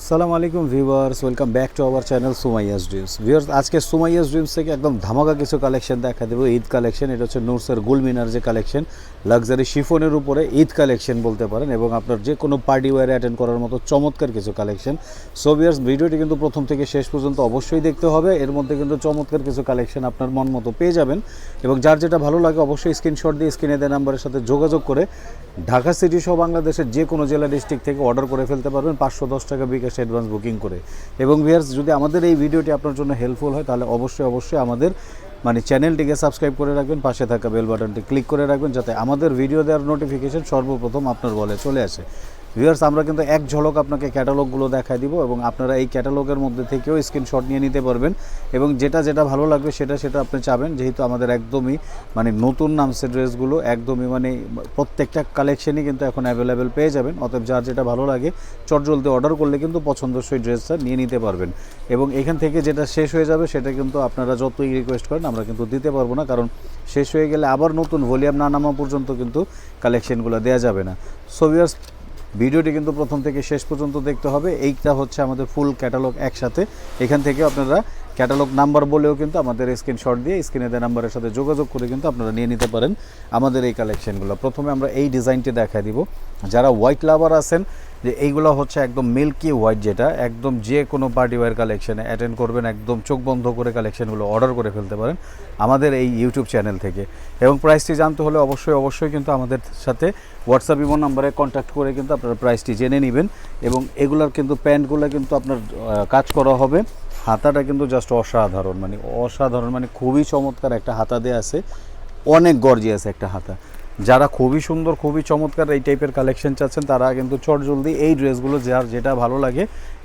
আসসালামু আলাইকুম viewers, welcome back to our channel Sumaiya's dreams. Viewers, আজকে সুমাইয়াস ড্রিমস থেকে একদম ধামাকা কিছু কালেকশন দেখা দেবো। ঈদ কালেকশন, এটা হচ্ছে নুরসের গুলমিনার যে কালেকশন, লাক্সারি শিফনের উপরে ঈদ কালেকশন বলতে পারেন এবং আপনার যে কোনো পার্টি ওয়ারে অ্যাটেন্ড করার মতো চমৎকার কিছু কালেকশন। সো ভিউয়ার্স, ভিডিওটি কিন্তু প্রথম থেকে শেষ পর্যন্ত অবশ্যই দেখতে হবে। এর মধ্যে কিন্তু চমৎকার কিছু কালেকশন আপনার মন মতো পেয়ে যাবেন এবং যার যেটা ভালো লাগে অবশ্যই স্ক্রিনশট দিয়ে স্ক্রিনে দেওয়া নাম্বারের সাথে যোগাযোগ করে ঢাকা সিটি সহ বাংলাদেশের যে কোনো জেলা ডিস্ট্রিক্ট থেকে অর্ডার করে ফেলতে পারবেন। পাঁচশো দশ টাকা বিকাশ অ্যাডভান্স বুকিং করে। এবং ভিয়ার্স যদি আমাদের এই ভিডিওটি আপনার জন্য হেল্পফুল হয়, তাহলে অবশ্যই অবশ্যই আমাদের মানে চ্যানেলটিকে সাবস্ক্রাইব করে রাখবেন, পাশে থাকা বেল বাটনটি ক্লিক করে রাখবেন, যাতে আমাদের ভিডিও দেওয়ার নোটিফিকেশন সর্বপ্রথম আপনার বলে চলে আসে। ভিউয়ার্স আমরা কিন্তু এক ঝলক আপনাকে ক্যাটালগুলো দেখাই দিব এবং আপনারা এই ক্যাটালগের মধ্যে থেকেও স্ক্রিনশট নিয়ে নিতে পারবেন এবং যেটা যেটা ভালো লাগবে সেটা সেটা আপনি চাবেন। যেহেতু আমাদের একদমই মানে নতুন নামছে ড্রেসগুলো, একদমই মানে প্রত্যেকটা কালেকশনই কিন্তু এখন অ্যাভেলেবেল পেয়ে যাবেন। অতএব যার যেটা ভালো লাগে, চটজলদি অর্ডার করলে কিন্তু পছন্দসই ড্রেসটা নিয়ে নিতে পারবেন। এবং এখান থেকে যেটা শেষ হয়ে যাবে সেটা কিন্তু আপনারা যতই রিকোয়েস্ট করেন, আমরা কিন্তু দিতে পারব না, কারণ শেষ হয়ে গেলে আবার নতুন ভলিউম না নামা পর্যন্ত কিন্তু কালেকশনগুলো দেওয়া যাবে না। সো ভিউয়ার্স ভিডিওটি কিন্তু প্রথম থেকে শেষ পর্যন্ত দেখতে হবে। এইটা হচ্ছে আমাদের ফুল ক্যাটালগ একসাথে। এখান থেকে আপনারা ক্যাটালগ নাম্বার বলেও কিন্তু আমাদের স্ক্রিনশট দিয়ে স্ক্রিনে দেওয়া নাম্বারের সাথে যোগাযোগ করে কিন্তু আপনারা নিয়ে নিতে পারেন আমাদের এই কালেকশনগুলো প্রথমে আমরা এই ডিজাইনটি দেখাই দিব। যারা হোয়াইট লাভার আছেন, যে এইগুলো হচ্ছে একদম মিল্কি হোয়াইট যেটা, একদম যে কোনো পার্টি ওয়ার কালেকশনে অ্যাটেন্ড করবেন, একদম চোখ বন্ধ করে কালেকশনগুলো অর্ডার করে ফেলতে পারেন আমাদের এই ইউটিউব চ্যানেল থেকে। এবং প্রাইসটি জানতে হলে অবশ্যই অবশ্যই কিন্তু আমাদের সাথে হোয়াটসঅ্যাপ ইমো নাম্বারে কন্ট্যাক্ট করে কিন্তু আপনারা প্রাইসটি জেনে নেবেন। এবং এগুলোর কিন্তু প্যান্টগুলো কিন্তু আপনার কাজ করা হবে। হাতাটা কিন্তু জাস্ট অসাধারণ মানে অসাধারণ মানে খুবই চমৎকার একটা হাতা দেয়া আছে। অনেক গর্জিয়াস একটা হাতা। যারা খুবই সুন্দর, খুবই চমৎকার এই টাইপের কালেকশন চাচ্ছেন, তারা কিন্তু চট জলদি এই ড্রেসগুলো যার যেটা ভালো লাগে,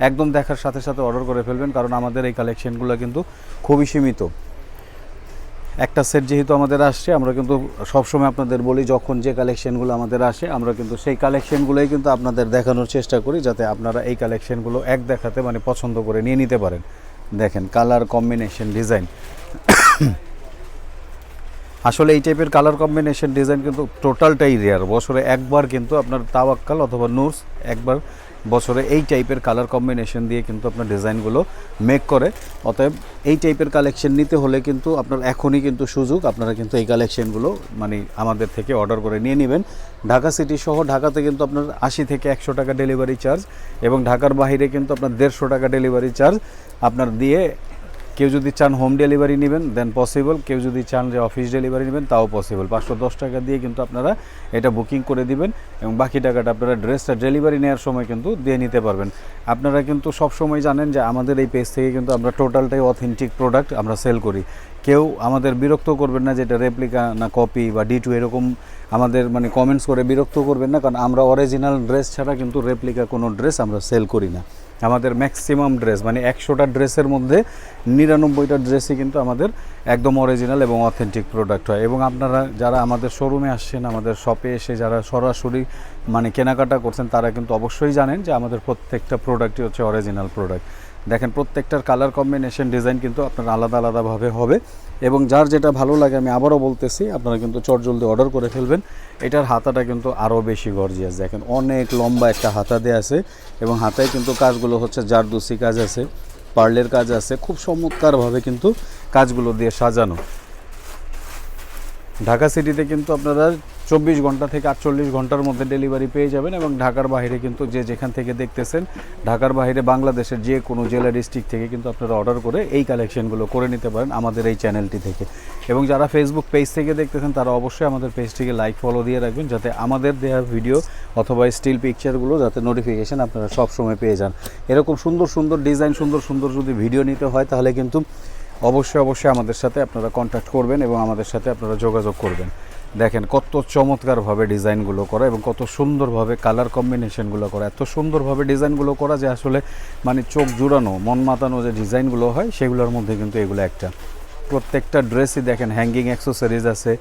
একদম দেখার সাথে সাথে অর্ডার করে ফেলবেন, কারণ আমাদের এই কালেকশনগুলো কিন্তু খুবই সীমিত। একটা সেট যেহেতু আমাদের আসছে, আমরা কিন্তু সবসময় আপনাদের বলি, যখন যে কালেকশনগুলো আমাদের আসে, আমরা কিন্তু সেই কালেকশনগুলোই কিন্তু আপনাদের দেখানোর চেষ্টা করি, যাতে আপনারা এই কালেকশনগুলো এক দেখাতে মানে পছন্দ করে নিয়ে নিতে পারেন। দেখেন কালার কম্বিনেশন ডিজাইন আসলে এই টাইপের কালার কম্বিনেশন ডিজাইন কিন্তু টোটালটাই রেয়ার বছরে একবার কিন্তু আপনার তাওয়াক্কাল অথবা নুরস একবার বছরে এই টাইপের কালার কম্বিনেশন দিয়ে কিন্তু আপনার ডিজাইনগুলো মেক করে। অতএব এই টাইপের কালেকশন নিতে হলে কিন্তু আপনার এখনই কিন্তু সুযোগ, আপনারা কিন্তু এই কালেকশনগুলো মানে আমাদের থেকে অর্ডার করে নিয়ে নেবেন। ঢাকা সিটি সহ ঢাকাতে কিন্তু আপনার আশি থেকে একশো টাকা ডেলিভারি চার্জ এবং ঢাকার বাহিরে কিন্তু আপনার দেড়শো টাকা ডেলিভারি চার্জ আপনার দিয়ে কেউ যদি চান হোম ডেলিভারি নেবেন দেন পসিবল কেউ যদি চান যে অফিস ডেলিভারি নেবেন, তাও পসিবল পাঁচশো দশ টাকা দিয়ে কিন্তু আপনারা এটা বুকিং করে দিবেন এবং বাকি টাকাটা আপনারা ড্রেসটা ডেলিভারি নেওয়ার সময় কিন্তু দিয়ে নিতে পারবেন। আপনারা কিন্তু সব সময় জানেন যে আমাদের এই পেজ থেকে কিন্তু আমরা টোটালটাই অথেন্টিক প্রোডাক্ট আমরা সেল করি। কেউ আমাদের বিরক্ত করবেন না যেটা রেপ্লিকা না কপি বা ডি টু এরকম আমাদের মানে কমেন্টস করে বিরক্ত করবেন না, কারণ আমরা অরিজিনাল ড্রেস ছাড়া কিন্তু রেপ্লিকা কোনো ড্রেস আমরা সেল করি না। আমাদের ম্যাক্সিমাম ড্রেস মানে একশোটা ড্রেসের মধ্যে নিরানব্বইটা ড্রেসই কিন্তু আমাদের একদম অরিজিনাল এবং অথেন্টিক প্রোডাক্ট হয়। এবং আপনারা যারা আমাদের শোরুমে আসছেন, আমাদের শপে এসে যারা সরাসরি মানে কেনাকাটা করছেন, তারা কিন্তু অবশ্যই জানেন যে আমাদের প্রত্যেকটা প্রোডাক্টই হচ্ছে অরিজিনাল প্রোডাক্ট দেখেন প্রত্যেকটার কালার কম্বিনেশন ডিজাইন কিন্তু আপনার আলাদা আলাদাভাবে হবে। এবং যার যেটা ভালো লাগে, আমি আবারও বলতেছি, আপনারা কিন্তু চট জলদি অর্ডার করে ফেলবেন। এটার হাতাটা কিন্তু আরও বেশি গর্জিয়াস দেখেন অনেক লম্বা একটা হাতা দেয়া আছে এবং হাতায় কিন্তু কাজগুলো হচ্ছে জারদুসি কাজ আছে, পার্লের কাজ আছে, খুব চমৎকারভাবে কিন্তু কাজগুলো দিয়ে সাজানো। ঢাকা সিটিতে কিন্তু আপনারা চব্বিশ ঘণ্টা থেকে আটচল্লিশ ঘণ্টার মধ্যে ডেলিভারি পেয়ে যাবেন এবং ঢাকার বাইরে কিন্তু যে যেখান থেকে দেখতেছেন, ঢাকার বাইরে বাংলাদেশের যে কোনো জেলা ডিস্ট্রিক্ট থেকে কিন্তু আপনারা অর্ডার করে এই কালেকশনগুলো করে নিতে পারেন আমাদের এই চ্যানেলটি থেকে। এবং যারা ফেসবুক পেজ থেকে দেখতেছেন, তারা অবশ্যই আমাদের পেজটিকে লাইক ফলো দিয়ে রাখবেন যাতে আমাদের দেওয়া ভিডিও অথবা স্টিল পিকচারগুলো যাতে নোটিফিকেশান আপনারা সবসময় পেয়ে যান। এরকম সুন্দর সুন্দর ডিজাইন সুন্দর সুন্দর যদি ভিডিও নিতে হয়, তাহলে কিন্তু অবশ্যই অবশ্যই আমাদের সাথে আপনারা কন্ট্যাক্ট করবেন এবং আমাদের সাথে আপনারা যোগাযোগ করবেন। দেখেন, কত চমৎকারভাবে ডিজাইনগুলো করা এবং কত সুন্দরভাবে কালার কম্বিনেশনগুলো করা। এত সুন্দরভাবে ডিজাইনগুলো করা যে আসলে মানে চোখ জুড়ানো, মন মাতানো যে ডিজাইনগুলো হয়, সেগুলোর মধ্যে কিন্তু এগুলো একটা। প্রত্যেকটা ড্রেসই দেখেন হ্যাঙ্গিং অ্যাক্সেসরিজ আছে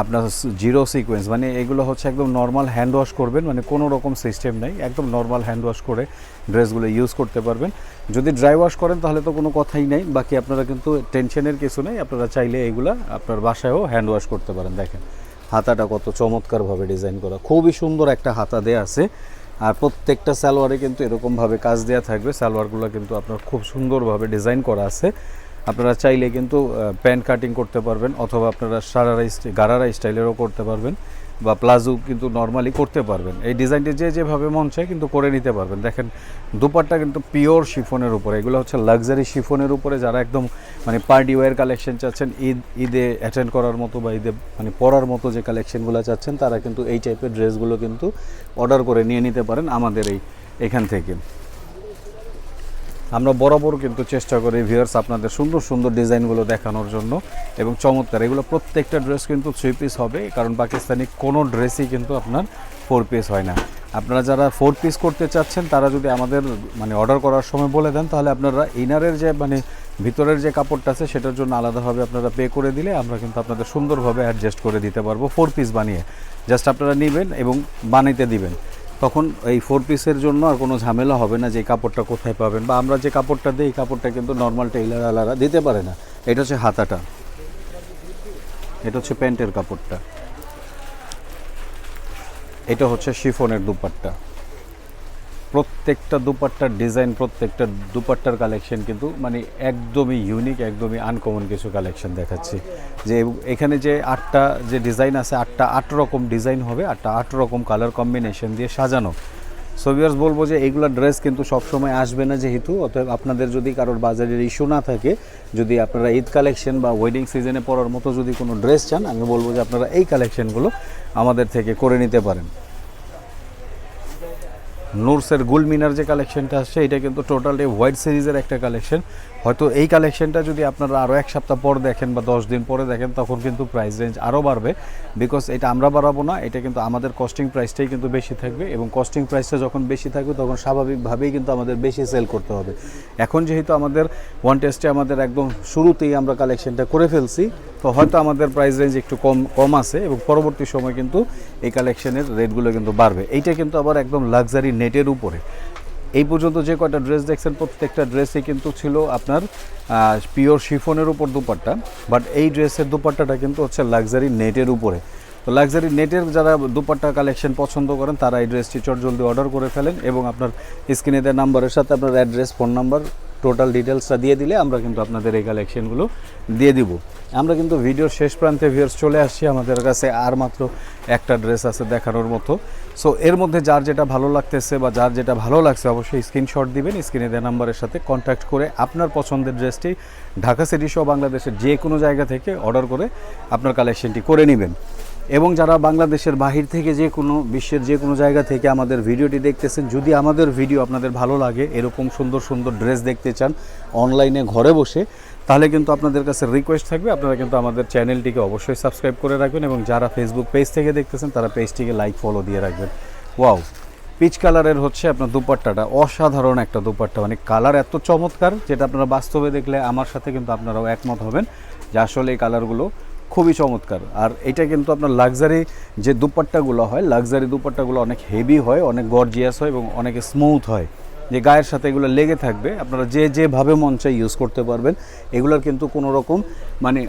আপনার জিরো সিকোয়েন্স মানে এগুলো হচ্ছে একদম নর্মাল হ্যান্ড ওয়াশ করবেন মানে কোনো রকম সিস্টেম নেই, একদম নর্মাল হ্যান্ড ওয়াশ করে ড্রেসগুলো ইউজ করতে পারবেন। যদি ড্রাই ওয়াশ করেন তাহলে তো কোনো কথাই নেই, বাকি আপনারা কিন্তু টেনশনের কিছু নেই, আপনারা চাইলে এইগুলা আপনার বাসায়ও হ্যান্ড ওয়াশ করতে পারেন, দেখেন। হাতাটা কত চমৎকারভাবে ডিজাইন করা, খুবই সুন্দর একটা হাতা দেয়া আছে। আর প্রত্যেকটা সালোয়ারে কিন্তু এরকমভাবে কাজ দেওয়া থাকবে, সালোয়ারগুলো কিন্তু আপনার খুব সুন্দরভাবে ডিজাইন করা আছে। আপনারা চাইলে কিন্তু প্যান্ট কাটিং করতে পারবেন, অথবা আপনারা সারারা গারারা স্টাইলেরও করতে পারবেন, বা প্লাজো কিন্তু নর্মালি করতে পারবেন। এই ডিজাইনটি যে যেভাবে মন চায় কিন্তু করে নিতে পারবেন। দেখেন, দুপাট্টা কিন্তু পিওর শিফনের উপরে, এগুলো হচ্ছে লাক্সারি শিফনের উপরে, যারা একদম মানে পার্টি ওয়্যার কালেকশন চাচ্ছেন, ঈদ, ঈদে অ্যাটেন্ড করার মতো বা ঈদে মানে পরার মতো যে কালেকশনগুলো চাচ্ছেন, তারা কিন্তু এই টাইপের ড্রেসগুলো কিন্তু অর্ডার করে নিয়ে নিতে পারেন আমাদের এই, এখান থেকে। আমরা বরাবর কিন্তু চেষ্টা করি ভিউয়ার্স আপনাদের সুন্দর সুন্দর ডিজাইনগুলো দেখানোর জন্য। এবং চমৎকার, এগুলো প্রত্যেকটা ড্রেস কিন্তু থ্রি পিস হবে, কারণ পাকিস্তানি কোনো ড্রেসই কিন্তু আপনার ফোর পিস হয় না। আপনারা যারা ফোর পিস করতে চাচ্ছেন, তারা যদি আমাদের মানে অর্ডার করার সময় বলে দেন, তাহলে আপনারা ইনারের যে মানে ভিতরের যে কাপড়টা আছে, সেটার জন্য আলাদাভাবে আপনারা পে করে দিলে আমরা কিন্তু আপনাদের সুন্দরভাবে অ্যাডজাস্ট করে দিতে পারব ফোর পিস বানিয়ে। জাস্ট আপনারা নেবেন এবং বানাইতে দিবেন। তখন এই ফোর পিসের জন্য আর কোনো ঝামেলা হবে না যে কাপড়টা কোথায় পাবেন। বা আমরা যে কাপড়টা দিই, এই কাপড়টা কিন্তু নর্মাল টেইলার আলারা দিতে পারে না। এটা হচ্ছে হাতাটা। এটা হচ্ছে প্যান্টের কাপড়টা। এটা হচ্ছে শিফনের দুপাট্টা। প্রত্যেকটা দুপাট্টার ডিজাইন, প্রত্যেকটা দুপাট্টার কালেকশন কিন্তু মানে একদমই ইউনিক একদমই আনকমন কিছু কালেকশন দেখাচ্ছি। যে এখানে যে আটটা যে ডিজাইন আছে, আটটা আট রকম ডিজাইন হবে, আটটা আট রকম কালার কম্বিনেশন দিয়ে সাজানো। সোভিয়ার্স বলব যে এইগুলো ড্রেস কিন্তু সবসময় আসবে না যেহেতু, অতএব আপনাদের যদি কারোর বাজারের ইস্যু না থাকে, যদি আপনারা ঈদ কালেকশন বা ওয়েডিং সিজনে পরার মতো যদি কোনো ড্রেস চান, আমি বলব যে আপনারা এই কালেকশনগুলো আমাদের থেকে করে নিতে পারেন। নোরসের গুল মিনার যে কালেকশনটা আসছে, এটা কিন্তু টোটালি হোয়াইট সিরিজের একটা কালেকশন হয়তো এই কালেকশনটা যদি আপনারা আরও এক সপ্তাহ পর দেখেন বা দশ দিন পরে দেখেন, তখন কিন্তু প্রাইস রেঞ্জ আরও বাড়বে। বিকজ এটা আমরা বাড়াবো না, এটা কিন্তু আমাদের কস্টিং প্রাইসটাই কিন্তু বেশি থাকবে এবং কস্টিং প্রাইসটা যখন বেশি থাকবে, তখন স্বাভাবিকভাবেই কিন্তু আমাদের বেশি সেল করতে হবে। এখন যেহেতু আমাদের ওয়ান টেস্টে আমাদের একদম শুরুতেই আমরা কালেকশনটা করে ফেলছি, তো হয়তো আমাদের প্রাইস রেঞ্জ একটু কম কম আছে এবং পরবর্তী সময় কিন্তু এই কালেকশনের রেটগুলো কিন্তু বাড়বে। এইটা কিন্তু আবার একদম লাক্সারি নেটের উপরে। এই পর্যন্ত যে কয়টা ড্রেস দেখছেন, প্রত্যেকটা ড্রেসে কিন্তু ছিল আপনার পিওর শিফনের উপর দুপাট্টা বাট এই ড্রেসের দুপাট্টাটা কিন্তু হচ্ছে লাক্সারি নেটের উপরে। তো লাক্সারি নেটের যারা দুপাট্টা কালেকশন পছন্দ করেন, তারা এই ড্রেসটি চট জলদি অর্ডার করে ফেলেন এবং আপনার স্ক্রিনে দেওয়া নাম্বারের সাথে আপনার অ্যাড্রেস ফোন নাম্বার টোটাল ডিটেলসটা দিয়ে দিলে আমরা কিন্তু আপনাদের এই কালেকশনগুলো দিয়ে দিব। আমরা কিন্তু ভিডিওর শেষ প্রান্তে ভিউয়ার্স চলে আসছি, আমাদের কাছে আর মাত্র একটা ড্রেস আছে দেখানোর মতো। সো এর মধ্যে যার যেটা ভালো লাগতেছে বা যার যেটা ভালো লাগছে অবশ্যই স্ক্রিনশট দিবেন স্ক্রিনে দেওয়া নাম্বারের সাথে কন্ট্যাক্ট করে আপনার পছন্দের ড্রেসটি ঢাকা সিটি সহ বাংলাদেশের যে কোনো জায়গা থেকে অর্ডার করে আপনার কালেকশনটি করে নেবেন। এবং যারা বাংলাদেশের বাহির থেকে যে কোনো বিশ্বের যে কোনো জায়গা থেকে আমাদের ভিডিওটি দেখতেছেন, যদি আমাদের ভিডিও আপনাদের ভালো লাগে, এরকম সুন্দর সুন্দর ড্রেস দেখতে চান, অনলাইনে ঘরে বসে, তাহলে কিন্তু আপনাদের কাছে রিকোয়েস্ট থাকবে। আপনারা কিন্তু আমাদের চ্যানেলটিকে অবশ্যই সাবস্ক্রাইব করে রাখবেন এবং যারা ফেসবুক পেজ থেকে দেখতেছেন, তারা পেজটিকে লাইক ফলো দিয়ে রাখবেন। ওয়াও পিচ কালারের হচ্ছে আপনার দুপাট্টাটা। অসাধারণ একটা দুপাট্টা মানে কালার এত চমৎকার, যেটা আপনারা বাস্তবে দেখলে আমার সাথে কিন্তু আপনারাও একমত হবেন যে আসলে এই কালারগুলো খুবই চমৎকার। আর এটা কিন্তু আপনার লাক্সারি যে দুপাট্টাগুলো হয় লাক্সারি দুপাট্টাগুলো অনেক হেভি হয়, অনেক গর্জিয়াস হয় এবং অনেক স্মুথ হয়। যে গায়ের সাথে এগুলো লেগে থাকবে, আপনারা যে যেভাবে মন চাই ইউজ করতে পারবেন। এগুলোর কিন্তু কোনো রকম মানে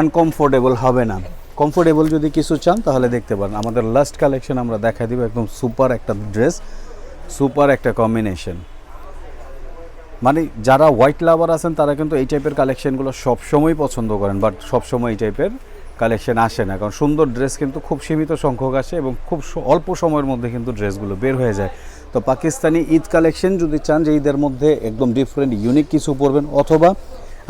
আনকমফোর্টেবল হবে না। কমফোর্টেবল যদি কিছু চান তাহলে দেখতে পারেন। আমাদের লাস্ট কালেকশন আমরা দেখা দিব একদম সুপার একটা ড্রেস সুপার একটা কম্বিনেশন মানে যারা হোয়াইট লাভার আছেন, তারা কিন্তু এই টাইপের কালেকশনগুলো সবসময় পছন্দ করেন বাট সবসময় এই টাইপের কালেকশন আসে না। কারণ সুন্দর ড্রেস কিন্তু খুব সীমিত সংখ্যক আসে এবং খুব অল্প সময়ের মধ্যে কিন্তু ড্রেসগুলো বের হয়ে যায়। তো পাকিস্তানি ঈদ কালেকশন যদি চান যে ঈদের মধ্যে একদম ডিফারেন্ট ইউনিক কিছু পরবেন, অথবা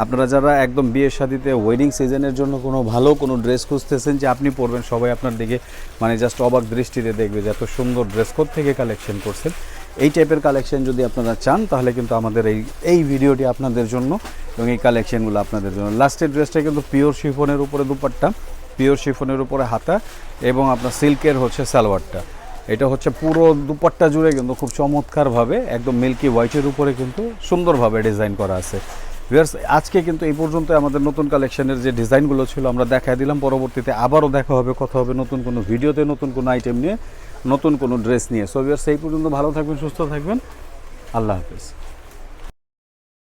আপনারা যারা একদম বিয়ের শাদিতে ওয়েডিং সিজনের জন্য কোনো ভালো কোনো ড্রেস খুঁজতেছেন যে আপনি পরবেন, সবাই আপনার দিকে মানে জাস্ট অবাক দৃষ্টিতে দেখবে যে এত সুন্দর ড্রেস থেকে কালেকশন করছেন। এই টাইপের কালেকশন যদি আপনারা চান, তাহলে কিন্তু আমাদের এই এই ভিডিওটি আপনাদের জন্য এবং এই কালেকশনগুলো আপনাদের জন্য। লাস্টের ড্রেসটা কিন্তু পিওর শিফনের উপরে দুপাট্টা পিওর শিফনের উপরে হাতা এবং আপনার সিল্কের হচ্ছে সালোয়ারটা। এটা হচ্ছে পুরো দুপাট্টা জুড়ে কিন্তু খুব চমৎকারভাবে, একদম মিল্কি হোয়াইটের উপরে কিন্তু সুন্দরভাবে ডিজাইন করা আছে। ভিউয়ার্স আজকে কিন্তু এই পর্যন্ত আমাদের নতুন কালেকশনের যে ডিজাইনগুলো ছিল আমরা দেখাই দিলাম। পরবর্তীতে আবারও দেখা হবে, কথা হবে নতুন কোনো ভিডিওতে, নতুন কোনো আইটেম নিয়ে। নতুন কোনো ড্রেস নিয়ে। সো সেই পর্যন্ত ভালো থাকবেন সুস্থ থাকবেন। আল্লাহ হাফেজ।